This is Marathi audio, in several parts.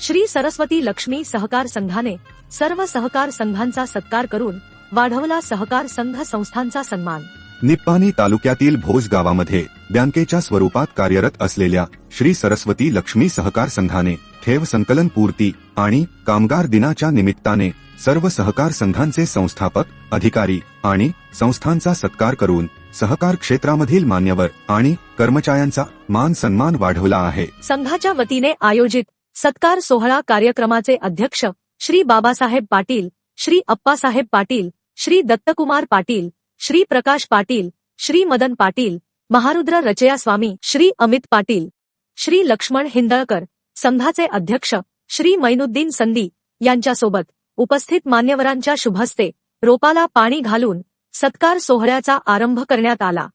श्री सरस्वती लक्ष्मी सहकार संघाने सर्व सहकार संघांचा सत्कार करून वाढवला सहकार संघ संस्थांचा सन्मान. निप्पाणी तालुक्यातील भोज गावामध्ये बँकेच्या स्वरूपात कार्यरत असलेल्या श्री सरस्वती लक्ष्मी सहकार संघाने ठेव संकलन पूर्ती आणि कामगार दिनाच्या निमित्ताने सर्व सहकार संघांचे संस्थापक अधिकारी आणि संस्थांचा सत्कार करून सहकार क्षेत्रामधील मान्यवर आणि कर्मचाऱ्यांचा मान सन्मान वाढवला आहे. संघाच्या वतीने आयोजित सत्कार सोहळा कार्यक्रमाचे अध्यक्ष श्री बाबासाहेब पाटील श्री अप्पासाहेब पाटील श्री दत्तकुमार पाटील श्री प्रकाश पाटील श्री मदन पाटील महारुद्र रचया स्वामी श्री अमित पाटील श्री लक्ष्मण हिंदळकर संघाचे अध्यक्ष श्री मैनुद्दीन संदी यांच्यासोबत उपस्थित मान्यवरांच्या शुभस्ते रोपाला पाणी घालून सत्कार सोहळ्याचा आरंभ करण्यात आला.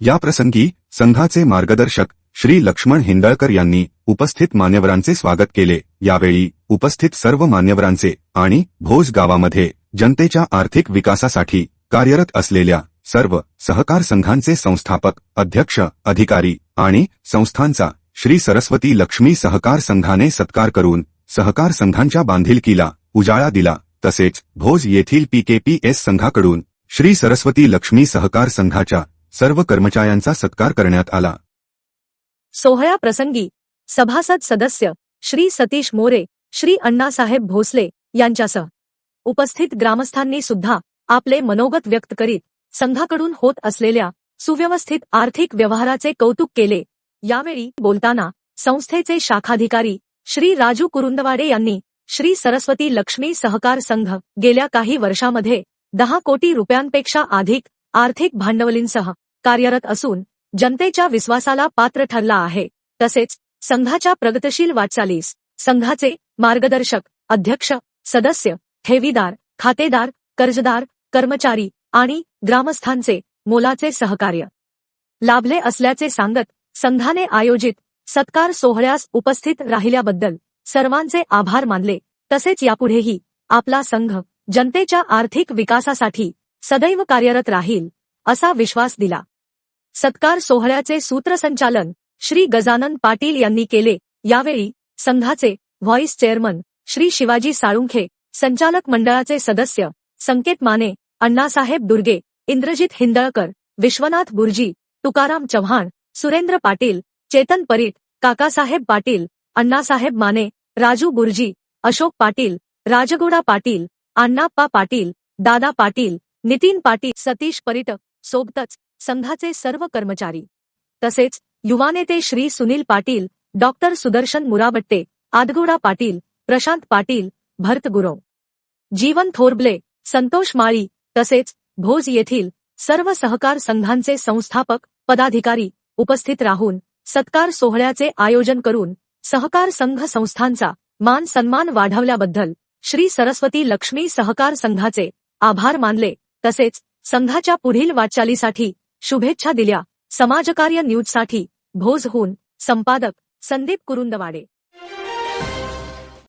या प्रसंगी संघाचे मार्गदर्शक श्री लक्ष्मण हिंदळकर यांनी उपस्थित मान्यवरांचे स्वागत केले. यावेळी उपस्थित सर्व मान्यवरांचे आणि भोज गावामध्ये जनतेच्या आर्थिक विकासासाठी कार्यरत असलेल्या सर्व सहकार संघांचे संस्थापक अध्यक्ष अधिकारी आणि संस्थांचा श्री सरस्वती लक्ष्मी सहकार संघाने सत्कार करून सहकार संघांच्या बांधिलकीला उजाळा दिला. तसेच भोज येथील पीकेपीएस संघाकडून श्री सरस्वती लक्ष्मी सहकार संघाच्या सर्व कर्मचाऱ्यांचा सत्कार करण्यात आला. सोहळ्याप्रसंगी सभासद सदस्य श्री सतीश मोरे श्री अण्णासाहेब भोसले यांच्यासह. उपस्थित ग्रामस्थांनी सुद्धा आपले मनोगत व्यक्त करीत संघाकडून होत असलेल्या सुव्यवस्थित आर्थिक व्यवहाराचे कौतुक केले. यावेळी बोलताना संस्थेचे शाखाधिकारी श्री राजू कुरुंदवाडे यांनी श्री सरस्वती लक्ष्मी सहकार संघ गेल्या काही वर्षामध्ये दहा कोटी रुपयांपेक्षा अधिक आर्थिक भांडवलींसह कार्यरत असून जनतेच्या विश्वासाला पात्र ठरला आहे. तसेच संघाच्या प्रगतशील वाटचालीस. संघाचे मार्गदर्शक अध्यक्ष सदस्य ठेवीदार खातेदार कर्जदार कर्मचारी आणि ग्रामस्थांचे मोलाचे सहकार्य. लाभले असल्याचे सांगत संघाने आयोजित सत्कार सोहळ्यास उपस्थित राहिल्याबद्दल सर्वांचे आभार मानले. तसेच यापुढेही आपला संघ जनतेच्या आर्थिक विकासासाठी सदैव कार्यरत राहील असा विश्वास दिला. सत्कार सोहळ्याचे सूत्रसंचालन श्री गजानन पाटील यांनी केले. यावेळी संघाचे व्हॉइस चेअरमन श्री शिवाजी साळुंखे संचालक मंडळाचे सदस्य संकेत माने अण्णासाहेब दुर्गे इंद्रजित हिंदळकर विश्वनाथ गुरुजी तुकाराम चव्हाण सुरेंद्र पाटील चेतन परीट काकासाहेब पाटील अण्णासाहेब माने राजू गुरुजी अशोक पाटील राजगोडा पाटील अण्णाप्पा पाटील दादा पाटील नितीन पाटील सतीश परीट सोबतच संघाचे सर्व कर्मचारी. तसेच युवानेते श्री सुनील पाटील डॉक्टर सुदर्शन मुराबट्टे आदगोडा पाटील प्रशांत पाटील भरत गुरव. जीवन थोरबले संतोष माळी तसेच भोज येथील सर्व सहकार संघांचे संस्थापक पदाधिकारी उपस्थित राहून सत्कार सोहळ्याचे आयोजन करून सहकार संघ संस्थांचा मान सन्मान वाढवल्याबद्दल श्री सरस्वती लक्ष्मी सहकार संघाचे आभार मानले तसेच संघाच्या पुढील वाटचालीसाठी शुभेच्छा दिल्या. समाजकार्य न्यूजसाठी भोजहून संपादक संदीप कुरुंदवाडे.